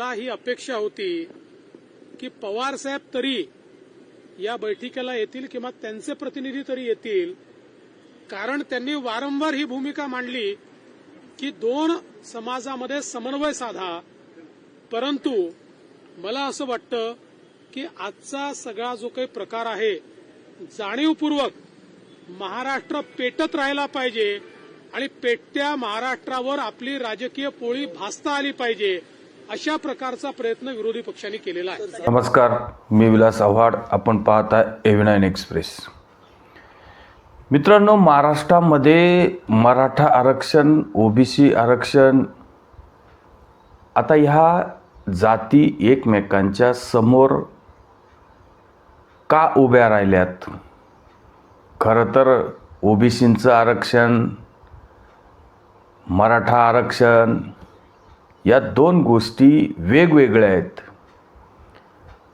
मला ही अपेक्षा होती की पवार साहेब तरी या बैठकीला येतील किंवा त्यांचे प्रतिनिधी तरी येतील. कारण त्यांनी वारंवार ही भूमिका मांडली की दोन समाजामध्ये समन्वय साधा. परंतु मला असं वाटतं की आजचा सगळा जो काही प्रकार आहे जाणीवपूर्वक महाराष्ट्र पेटत राहायला पाहिजे आणि पेटत्या महाराष्ट्रावर आपली राजकीय पोळी भासता आली पाहिजे. अशा प्रकारचा प्रयत्न विरोधी पक्षांनी केलेला आहे. नमस्कार मी विलास आव्हाड. आपण पाहत एव्ही नाईन एक्सप्रेस मित्रांनो महाराष्ट्रामध्ये मराठा आरक्षण ओबीसी आरक्षण आता ह्या जाती एकमेकांच्या समोर का उभ्या राहिल्यात? खरं तर ओबीसींचं आरक्षण मराठा आरक्षण या दोन गोष्टी वेगवेगळ्या आहेत.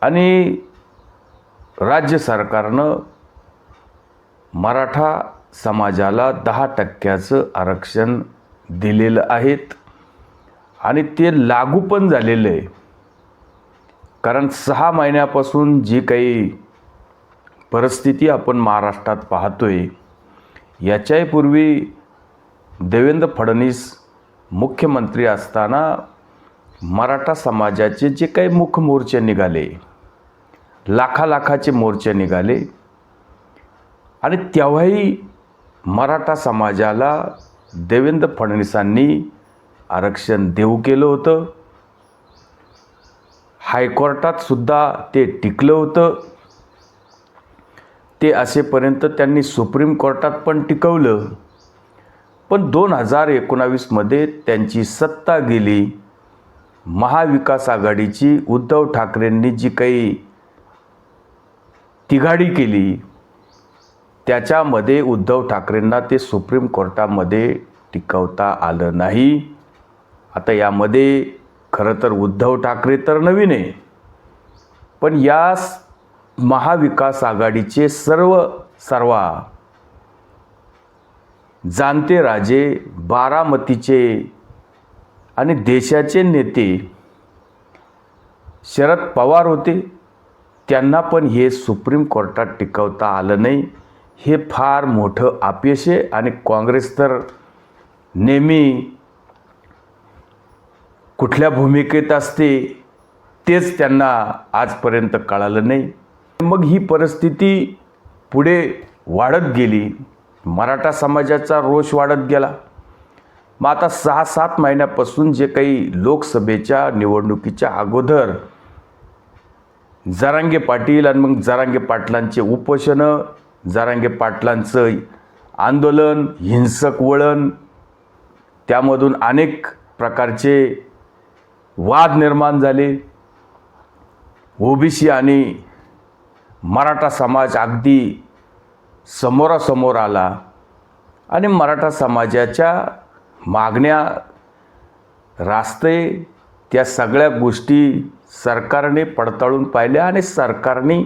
आणि राज्य सरकारनं मराठा समाजाला दहा टक्क्याचं आरक्षण दिलेलं आहेत. आणि ते लागू पण झालेलं आहे. कारण सहा महिन्यापासून जी काही परिस्थिती आपण महाराष्ट्रात पाहतोय याच्याही पूर्वी देवेंद्र फडणवीस मुख्यमंत्री असताना मराठा समाजाचे जे काही मुख मोर्चे निघाले लाखा लाखाचे मोर्चे निघाले आणि तेव्हाही मराठा समाजाला देवेंद्र फडणवीसांनी आरक्षण देऊ केलं होतं. हायकोर्टात सुद्धा ते टिकलं होतं. ते असेपर्यंत त्यांनी सुप्रीम कोर्टात पण टिकवलं. पण दोन हजार एकोणावीसमध्ये त्यांची सत्ता गेली. महाविकास आघाडीची उद्धव ठाकरेंनी जी काही तिघाडी केली त्याच्यामध्ये उद्धव ठाकरेंना ते सुप्रीम कोर्टामध्ये टिकवता आलं नाही. आता यामध्ये खरं तर उद्धव ठाकरे तर नवीन आहे. पण या महाविकास आघाडीचे सर्व सर्वा जाणते राजे बारामतीचे आणि देशाचे नेते. शरद पवार होते. त्यांना पण हे सुप्रीम कोर्टात टिकवता आलं नाही. हे फार मोठं अपयश आहे आणि काँग्रेस तर नेहमी कुठल्या भूमिकेत असते तेच त्यांना आजपर्यंत कळालं नाही. मग ही परिस्थिती पुढे वाढत गेली. मराठा समाजाचा रोष वाढत गेला. मग आता सहा सात महिन्यापासून जे काही लोकसभेच्या निवडणुकीच्या अगोदर जरांगे पाटील आणि मग जरांगे पाटलांचे उपोषणं जरांगे पाटलांचं आंदोलन हिंसक वळण त्यामधून अनेक प्रकारचे वाद निर्माण झाले. ओबीसी आणि मराठा समाज अगदी समोरासमोर आला आणि मराठा समाजाच्या मागण्या रास्ते त्या सगळ्या गोष्टी सरकारने पडताळून पाहिल्या आणि सरकारने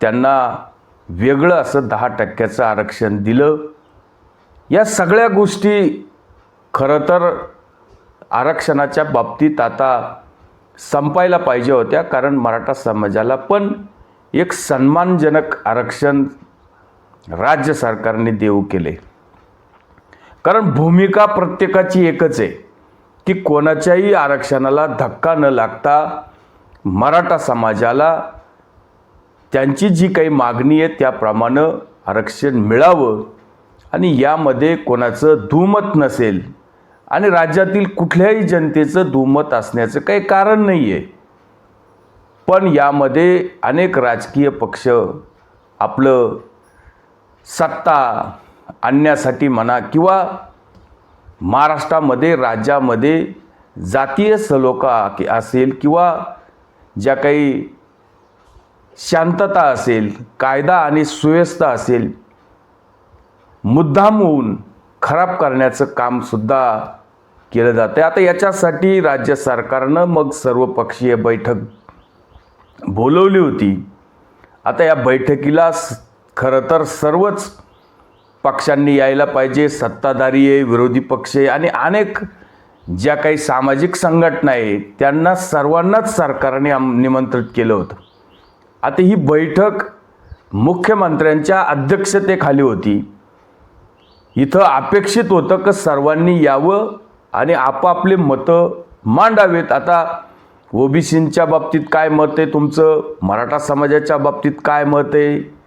त्यांना वेगळं असं दहा टक्क्याचं आरक्षण दिलं. या सगळ्या गोष्टी खरं तर आरक्षणाच्या बाबतीत आता संपायला पाहिजे होत्या कारण मराठा समाजाला पण एक सन्मानजनक आरक्षण राज्य सरकारने देऊ केले. कारण भूमिका प्रत्येकाची एकच आहे की कोणाच्याही आरक्षणाला धक्का न लागता मराठा समाजाला त्यांची जी काही मागणी आहे त्याप्रमाणे आरक्षण मिळावं आणि यामध्ये कोणाचं दुमत नसेल आणि राज्यातील कुठल्याही जनतेचं दुमत असण्याचं काही कारण नाही आहे पण यामध्ये अनेक राजकीय पक्ष आपलं सत्ता आणण्यासाठी म्हणा किंवा महाराष्ट्रामध्ये राज्यामध्ये जातीय सलोखा की असेल किंवा ज्या काही शांतता असेल कायदा आणि सुव्यवस्था असेल मुद्दाम होऊन खराब करण्याचं कामसुद्धा केलं जातं आता याच्यासाठी राज्य सरकारनं मग सर्वपक्षीय बैठक बोलवली होती. आता या बैठकीला खरं तर सर्वच पक्षांनी यायला पाहिजे सत्ताधारी आहे विरोधी पक्ष आहे आणि अनेक ज्या काही सामाजिक संघटना आहेत त्यांना सर्वांनाच सरकारने आम निमंत्रित केलं होतं. आता ही बैठक मुख्यमंत्र्यांच्या अध्यक्षतेखाली होती. इथं अपेक्षित होतं की सर्वांनी यावं आणि आपापले मतं मांडावेत. आता ओबीसींच्या बाबतीत काय मत आहे तुमचं? मराठा समाजाच्या बाबतीत काय मत आहे?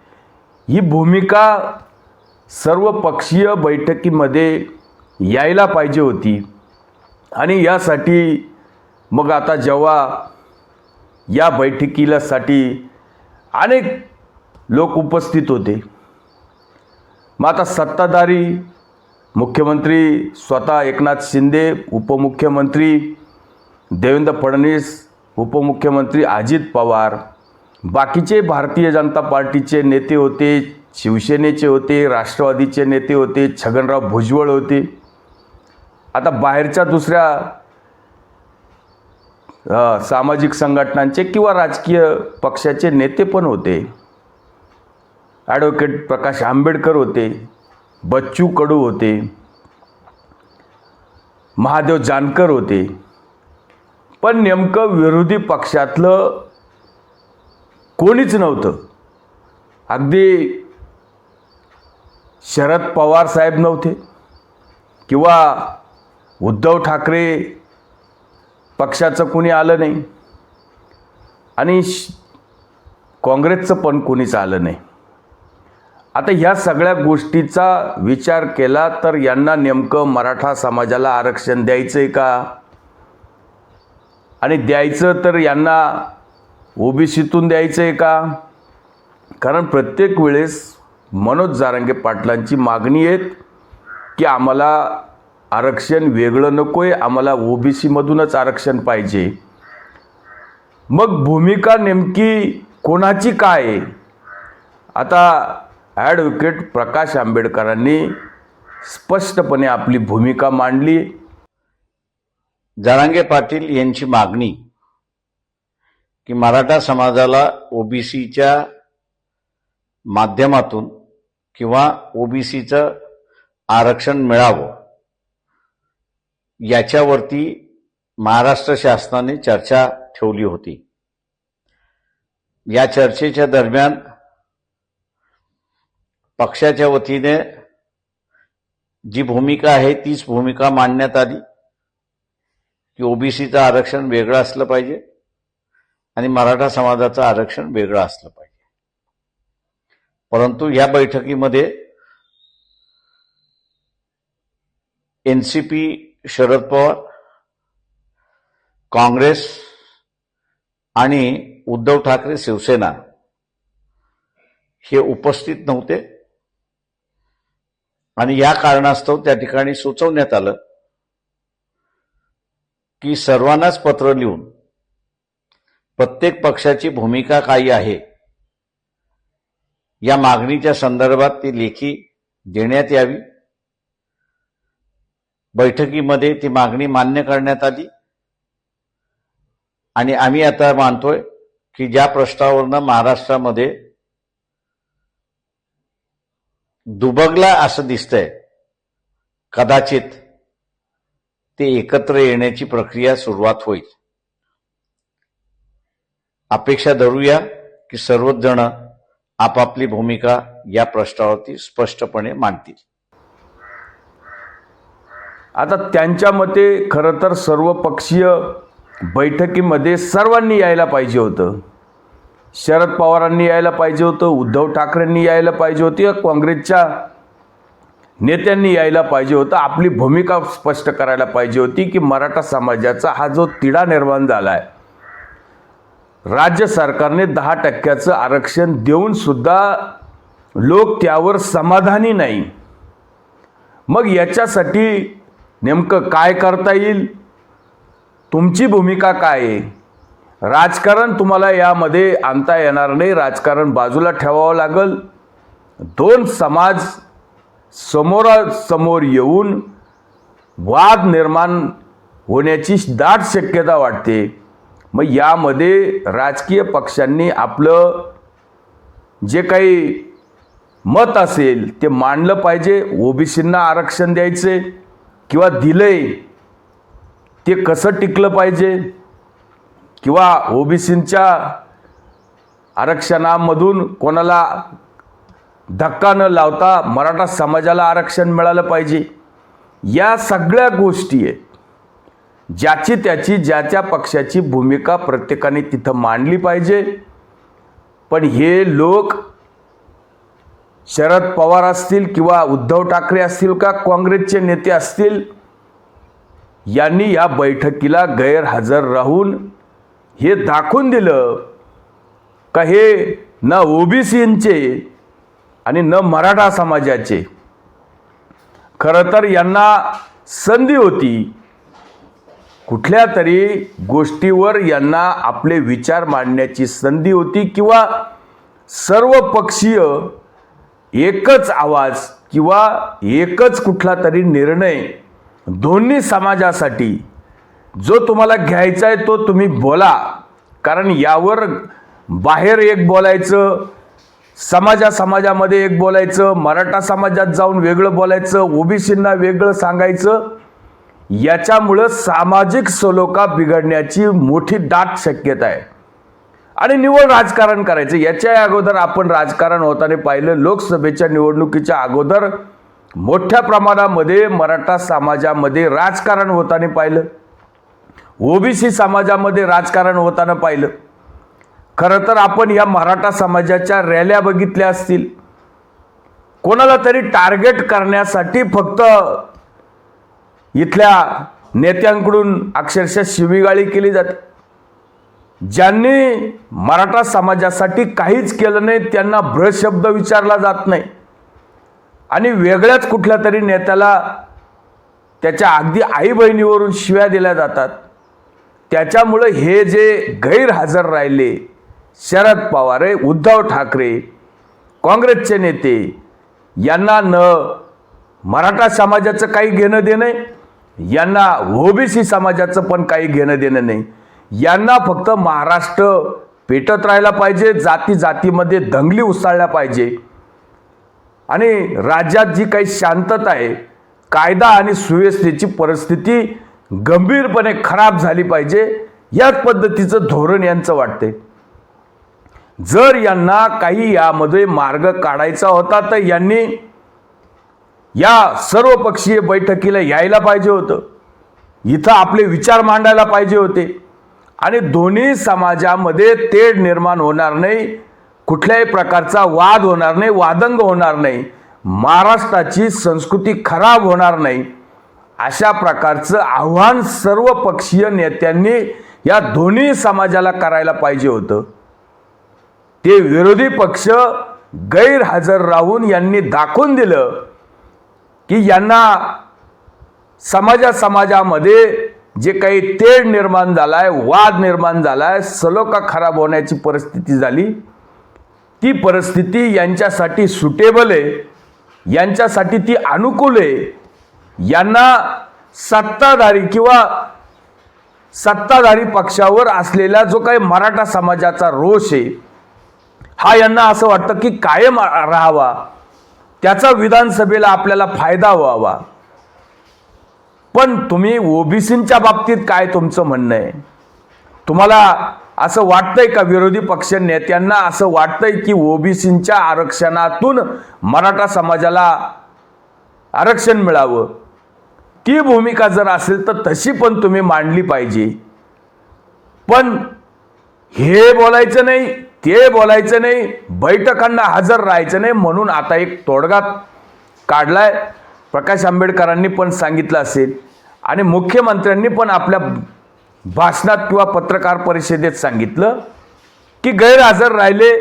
ही भूमिका सर्व पक्षीय बैठकीमध्ये यायला पाहिजे होती. आणि यासाठी मग आता जेव्हा या बैठकीलासाठी अनेक लोक उपस्थित होते. मग आता सत्ताधारी मुख्यमंत्री स्वतः एकनाथ शिंदे उपमुख्यमंत्री देवेंद्र फडणवीस उपमुख्यमंत्री अजित पवार बाकीचे भारतीय जनता पार्टीचे नेते होते शिवसेनेचे होते राष्ट्रवादीचे नेते होते छगनराव भुजबळ होते. आता बाहेरच्या दुसऱ्या सामाजिक संघटनांचे किंवा राजकीय पक्षाचे नेते पण होते. ॲडव्होकेट प्रकाश आंबेडकर होते बच्चू कडू होते महादेव जानकर होते. पण नेमकं विरोधी पक्षातलं कोणीच नव्हतं. अगदी शरद पवार साहेब नव्हते किंवा उद्धव ठाकरे पक्षाचं कोणी आलं नाही. आणि श- काँग्रेसचं पण कोणीच आलं नाही. आता ह्या सगळ्या गोष्टीचा विचार केला तर यांना नेमकं मराठा समाजाला आरक्षण द्यायचं आहे का? आणि द्यायचं तर यांना ओबीसीतून द्यायचं आहे का? कारण प्रत्येक वेळेस मनोज जारांगे पाटलांची मागणी आहेत की आम्हाला आरक्षण वेगळं नको आहे आम्हाला ओबीसीमधूनच आरक्षण पाहिजे. मग भूमिका नेमकी कोणाची काय आहे? आता ॲडव्होकेट प्रकाश आंबेडकरांनी स्पष्टपणे आपली भूमिका मांडली. जारांगे पाटील यांची मागणी की मराठा समाजाला ओबीसीच्या माध्यमातून किंवा ओबीसीचं आरक्षण मिळावं याच्यावरती महाराष्ट्र शासनाने चर्चा ठेवली होती. या चर्चेच्या दरम्यान पक्षाच्या वतीने जी भूमिका आहे तीच भूमिका मांडण्यात आली की ओबीसीचं आरक्षण वेगळं असलं पाहिजे. आणि मराठा समाजाचं आरक्षण वेगळं असलं पाहिजे. परंतु या बैठकीमध्ये एनसीपी शरद पवार काँग्रेस आणि उद्धव ठाकरे शिवसेना हे उपस्थित नव्हते. आणि या कारणास्तव त्या ठिकाणी सुचवण्यात आलं की सर्वांनाच पत्र लिहून प्रत्येक पक्षाची भूमिका काय आहे. या मागणीच्या संदर्भात ती लेखी देण्यात यावी. बैठकीमध्ये ती मागणी मान्य करण्यात आली. आणि आम्ही आता मानतोय की ज्या प्रश्नावरनं महाराष्ट्रामध्ये दुबगला असं दिसतंय कदाचित ते एकत्र येण्याची प्रक्रिया सुरुवात होईल. अपेक्षा धरूया की सर्वच जण आपापली भूमिका या प्रश्नावरती स्पष्टपणे मांडतील. आता त्यांच्या मते खरं तर सर्वपक्षीय बैठकीमध्ये सर्वांनी यायला पाहिजे होतं. शरद पवारांनी यायला पाहिजे होतं उद्धव ठाकरेंनी यायला पाहिजे होती काँग्रेसच्या नेत्यांनी यायला पाहिजे होतं. आपली भूमिका स्पष्ट करायला पाहिजे होती की मराठा समाजाचा हा जो तिढा निर्माण झाला आहे राज्य सरकारने दहा टक्क्याचं आरक्षण देऊन सुद्धा लोक त्यावर समाधानी नाही. मग याच्यासाठी नेमकं काय करता येईल? तुमची भूमिका काय आहे? राजकारण तुम्हाला यामध्ये आणता येणार नाही. राजकारण बाजूला ठेवावं लागल. दोन समाज समोरासमोर येऊन वाद निर्माण होण्याची दाट शक्यता वाटते. मग यामध्ये राजकीय पक्षांनी आपलं जे काही मत असेल ते मांडलं पाहिजे ओबीसींना आरक्षण द्यायचे किंवा दिलंय ते कसं टिकलं पाहिजे? किंवा ओबीसींच्या आरक्षणामधून कोणाला धक्का न लावता मराठा समाजाला आरक्षण मिळालं पाहिजे? या सगळ्या गोष्टी आहेत. ज्याची त्याची ज्या त्या पक्षाची भूमिका प्रत्येकाने तिथं मांडली पाहिजे. पण हे लोक शरद पवार असतील किंवा उद्धव ठाकरे असतील का काँग्रेसचे नेते असतील यांनी या बैठकीला गैरहजर राहून हे दाखवून दिलं का हे न ओबीसींचे आणि न मराठा समाजाचे. खरं तर यांना संधी होती. कुठल्या तरी गोष्टीवर यांना आपले विचार मांडण्याची संधी होती किंवा सर्व पक्षीय एकच आवाज किंवा एकच कुठला तरी निर्णय दोन्ही समाजासाठी जो तुम्हाला घ्यायचा आहे तो तुम्ही बोला. कारण यावर बाहेर एक बोलायचं समाजा समाजामध्ये एक बोलायचं मराठा समाजात जाऊन वेगळं बोलायचं ओबीसींना वेगळं सांगायचं याच्यामुळं सामाजिक सलोखा बिघडण्याची मोठी दाट शक्यता आहे. आणि निवड राजकारण करायचं. याच्या अगोदर आपण राजकारण होताना पाहिलं लोकसभेच्या निवडणुकीच्या अगोदर मोठ्या प्रमाणामध्ये मराठा समाजामध्ये राजकारण होताना पाहिलं. ओबीसी समाजामध्ये राजकारण होताना पाहिलं. खरं तर आपण या मराठा समाजाच्या रॅल्या बघितल्या असतील. कोणाला तरी टार्गेट करण्यासाठी फक्त इथल्या नेत्यांकडून अक्षरशः शिवीगाळी केली जाते. ज्यांनी मराठा समाजासाठी काहीच केलं नाही त्यांना भ्रशब्द विचारला जात नाही. आणि वेगळ्याच कुठल्या तरी नेत्याला त्याच्या अगदी आई बहिणीवरून शिव्या दिल्या जातात. त्याच्यामुळं हे जे गैरहजर राहिले शरद पवार आहे उद्धव ठाकरे काँग्रेसचे नेते यांना न मराठा समाजाचं काही घेणं देणं आहे यांना ओबीसी समाजाचं पण काही घेणं देणं नाही. यांना फक्त महाराष्ट्र पेटत राहायला पाहिजे जाती जातीमध्ये दंगली उसळल्या पाहिजे. आणि राज्यात जी काही शांतता आहे कायदा आणि सुव्यवस्थेची परिस्थिती गंभीरपणे खराब झाली पाहिजे याच पद्धतीचं धोरण यांचं वाटते जर यांना काही यामध्ये मार्ग काढायचा होता तर यांनी या सर्वपक्षीय बैठकीला यायला पाहिजे होतं. इथं आपले विचार मांडायला पाहिजे होते. आणि दोन्ही समाजामध्ये तेढ निर्माण होणार नाही कुठल्याही प्रकारचा वाद होणार नाही वादंग होणार नाही महाराष्ट्राची संस्कृती खराब होणार नाही अशा प्रकारचं आव्हान सर्व पक्षीय नेत्यांनी या दोन्ही समाजाला करायला पाहिजे होतं. ते विरोधी पक्ष गैरहजर राहून यांनी दाखवून दिलं की यांना समाजा समाजामध्ये जे काही तेढ निर्माण झाला आहे वाद निर्माण झाला आहे सलोखा खराब होण्याची परिस्थिती झाली. ती परिस्थिती यांच्यासाठी सुटेबल आहे यांच्यासाठी ती अनुकूल आहे. यांना सत्ताधारी किंवा सत्ताधारी पक्षावर असलेला जो काही मराठा समाजाचा रोष आहे हा यांना असं वाटतं की कायम राहावा. त्याचा विधानसभेला आपल्याला फायदा व्हावा. पण तुम्ही ओबीसींच्या बाबतीत काय तुमचं म्हणणं आहे? तुम्हाला असं वाटतंय का विरोधी पक्ष नेत्यांना असं वाटतंय की ओबीसींच्या आरक्षणातून मराठा समाजाला आरक्षण मिळावं? ती भूमिका जर असेल तर तशी पण तुम्ही मांडली पाहिजे. पण हे बोलायचं नाही. ते बोलायचं नाही बैठकांना हजर राहायचं नाही म्हणून आता एक तोडगा काढलाय. प्रकाश आंबेडकरांनी पण सांगितलं असेल. आणि मुख्यमंत्र्यांनी पण आपल्या भाषणात किंवा पत्रकार परिषदेत सांगितलं की गैरहजर राहिले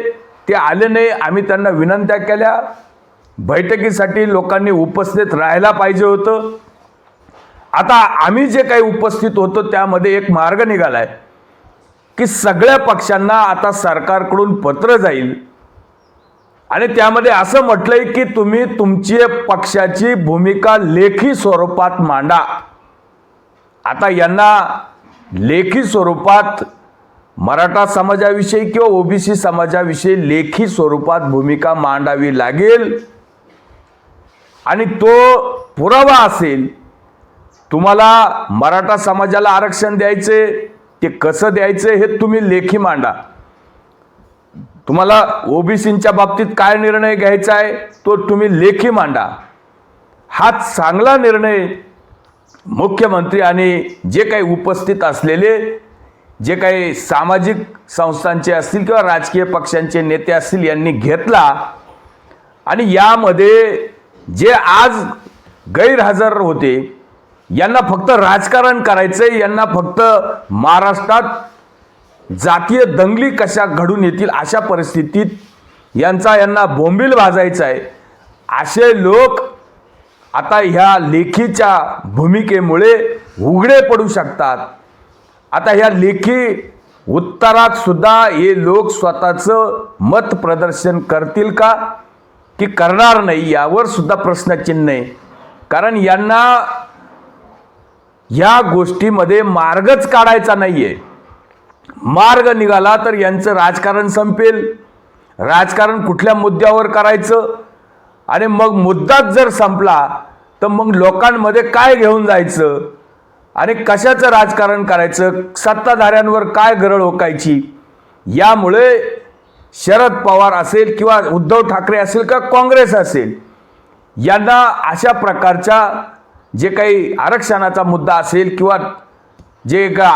ते आले नाही. आम्ही त्यांना विनंत्या केल्या. बैठकीसाठी लोकांनी उपस्थित राहायला पाहिजे होतं. आता आम्ही जे काही उपस्थित होतो त्यामध्ये एक मार्ग निघाला आहे की सगळ्या पक्षांना आता सरकारकडून पत्र जाईल. आणि त्यामध्ये असं म्हटलंय की तुम्ही तुमची पक्षाची भूमिका लेखी स्वरूपात मांडा. आता यांना लेखी स्वरूपात मराठा समाजाविषयी किंवा ओबीसी समाजाविषयी लेखी स्वरूपात भूमिका मांडावी लागेल. आणि तो पुरावा असेल तुम्हाला मराठा समाजाला आरक्षण द्यायचे ते कसं द्यायचं हे तुम्ही लेखी मांडा. तुम्हाला ओबीसींच्या बाबतीत काय निर्णय घ्यायचा आहे तो तुम्ही लेखी मांडा. हा चांगला निर्णय मुख्यमंत्री आणि जे काही उपस्थित असलेले जे काही सामाजिक संस्थांचे असतील किंवा राजकीय पक्षांचे नेते असतील यांनी घेतला आणि यामध्ये जे आज गैरहजर होते यांना फक्त राजकारण करायचंय यांना फक्त महाराष्ट्रात जातीय दंगली कशा घडून येतील अशा परिस्थितीत यांचा यांना बोंबील भाजायचा आहे असे लोक आता ह्या लेखीच्या भूमिकेमुळे उघडे पडू शकतात. आता ह्या लेखी उत्तरात सुद्धा हे लोक स्वतःचं मत प्रदर्शन करतील का? की करणार नाही यावर सुद्धा प्रश्नचिन्ह आहे. कारण यांना ह्या गोष्टीमध्ये मार्गच काढायचा नाहीये. मार्ग निघाला तर यांचं राजकारण संपेल. राजकारण कुठल्या मुद्द्यावर करायचं? आणि मग मुद्दाच जर संपला तर मग लोकांमध्ये काय घेऊन जायचं? आणि कशाचं राजकारण करायचं? सत्ताधाऱ्यांवर काय गरळ ओकायची? यामुळे शरद पवार असेल किंवा उद्धव ठाकरे असेल का काँग्रेस असेल यांना अशा प्रकारच्या जे काही आरक्षणाचा मुद्दा असेल किंवा जे का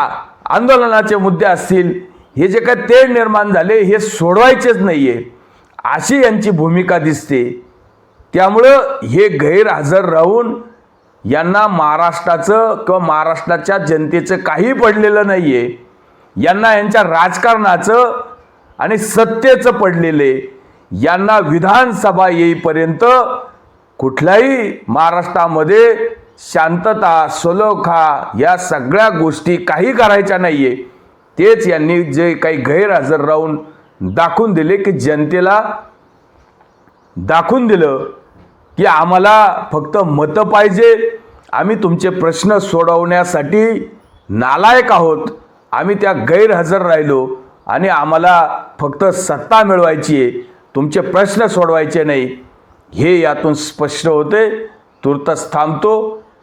आंदोलनाचे मुद्दे असतील हे जे काही तेढ निर्माण झाले हे सोडवायचेच नाही आहे अशी यांची भूमिका दिसते. त्यामुळं हे गैरहजर राहून यांना महाराष्ट्राचं किंवा महाराष्ट्राच्या जनतेचं काही पडलेलं नाही आहे यांना यांच्या राजकारणाचं आणि सत्तेचं पडलेले यांना विधानसभा येईपर्यंत कुठल्याही महाराष्ट्रामध्ये शांतता सलोखा या सगळ्या गोष्टी काही करायच्या नाही आहे तेच यांनी जे काही गैरहजर राहून दाखवून दिले की जनतेला दाखवून दिलं की आम्हाला फक्त मतं पाहिजे. आम्ही तुमचे प्रश्न सोडवण्यासाठी नालायक आहोत. आम्ही त्या गैरहजर राहिलो आणि आम्हाला फक्त सत्ता मिळवायची आहे. तुमचे प्रश्न सोडवायचे नाही. हे यातून स्पष्ट होते. तुर्तच थांबतो.